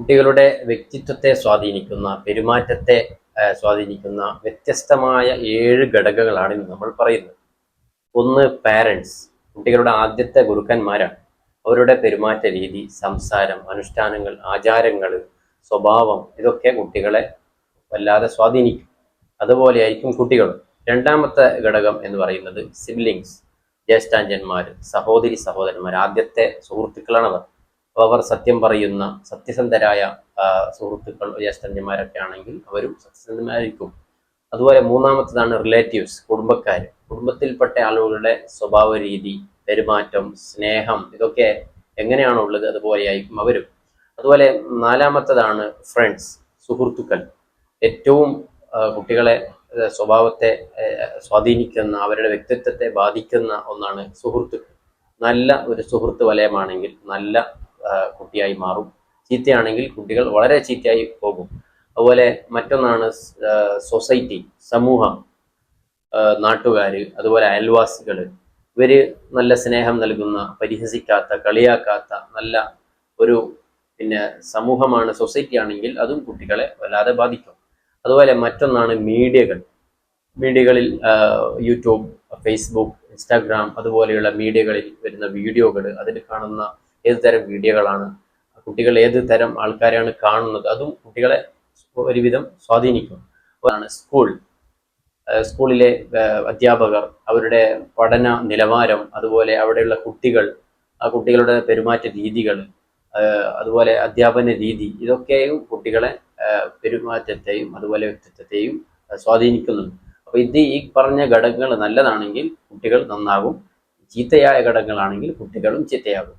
കുട്ടികളുടെ വ്യക്തിത്വത്തെ സ്വാധീനിക്കുന്ന പെരുമാറ്റത്തെ സ്വാധീനിക്കുന്ന വ്യത്യസ്തമായ ഏഴ് ഘടകങ്ങളാണ് ഇന്ന് നമ്മൾ പറയുന്നത്. ഒന്ന് പാരൻസ് കുട്ടികളുടെ ആദ്യത്തെ ഗുരുക്കന്മാരാണ്. അവരുടെ പെരുമാറ്റ രീതി സംസാരം അനുഷ്ഠാനങ്ങൾ ആചാരങ്ങൾ സ്വഭാവം ഇതൊക്കെ കുട്ടികളെ വല്ലാതെ സ്വാധീനിക്കും. അതുപോലെയായിരിക്കും കുട്ടികൾ രണ്ടാമത്തെ ഘടകം എന്ന് പറയുന്നത് സിബ്ലിങ്സ് ജ്യേഷ്ഠാഞ്ചന്മാർ സഹോദരി സഹോദരന്മാർ ആദ്യത്തെ സുഹൃത്തുക്കളാണ് അവർ സത്യം പറയുന്ന സത്യസന്ധരായ സുഹൃത്തുക്കൾ ജ്യേഷ്ഠന്മാരൊക്കെ ആണെങ്കിൽ അവരും സത്യസന്ധമായിരിക്കും അതുപോലെ മൂന്നാമത്തതാണ് റിലേറ്റീവ്സ് കുടുംബക്കാർ കുടുംബത്തിൽപ്പെട്ട ആളുകളുടെ സ്വഭാവ രീതി പെരുമാറ്റം സ്നേഹം ഇതൊക്കെ എങ്ങനെയാണോ ഉള്ളത് അതുപോലെയായിരിക്കും അവരും. അതുപോലെ നാലാമത്തതാണ് ഫ്രണ്ട്സ് സുഹൃത്തുക്കൾ. ഏറ്റവും കുട്ടികളെ സ്വഭാവത്തെ സ്വാധീനിക്കുന്ന അവരുടെ വ്യക്തിത്വത്തെ ബാധിക്കുന്ന ഒന്നാണ് സുഹൃത്തുക്കൾ. നല്ല ഒരു സുഹൃത്ത് വലയമാണെങ്കിൽ നല്ല കുട്ടിയായി മാറും. ചീത്തയാണെങ്കിൽ കുട്ടികൾ വളരെ ചീത്തയായി പോകും. അതുപോലെ മറ്റൊന്നാണ് സൊസൈറ്റി സമൂഹം നാട്ടുകാർ അതുപോലെ അയൽവാസികൾ ഇവർ നല്ല സ്നേഹം നൽകുന്ന പരിഹസിക്കാത്ത കളിയാക്കാത്ത നല്ല ഒരു പിന്നെ സമൂഹമാണ് സൊസൈറ്റി ആണെങ്കിൽ അതും കുട്ടികളെ വല്ലാതെ ബാധിക്കും. അതുപോലെ മറ്റൊന്നാണ് മീഡിയകൾ. മീഡിയകളിൽ യൂട്യൂബ് ഫേസ്ബുക്ക് ഇൻസ്റ്റാഗ്രാം അതുപോലെയുള്ള മീഡിയകളിൽ വരുന്ന വീഡിയോകൾ അതിൽ കാണുന്ന ഏത് തരം വീഡിയോകളാണ് കുട്ടികൾ ഏത് തരം ആൾക്കാരെയാണ് കാണുന്നത് അതും കുട്ടികളെ ഒരുവിധം സ്വാധീനിക്കും. അതാണ് സ്കൂൾ സ്കൂളിലെ അധ്യാപകർ അവരുടെ പഠന നിലവാരം അതുപോലെ അവിടെയുള്ള കുട്ടികൾ ആ കുട്ടികളുടെ പെരുമാറ്റ രീതികൾ അതുപോലെ അധ്യാപന രീതി ഇതൊക്കെയും കുട്ടികളെ പെരുമാറ്റത്തെയും അതുപോലെ വ്യക്തിത്വത്തെയും സ്വാധീനിക്കുന്നുണ്ട്. അപ്പൊ ഇത് ഈ പറഞ്ഞ ഘടകങ്ങൾ നല്ലതാണെങ്കിൽ കുട്ടികൾ നന്നാകും ചീത്തയായ ഘടകങ്ങളാണെങ്കിൽ കുട്ടികളും ചീത്തയാകും.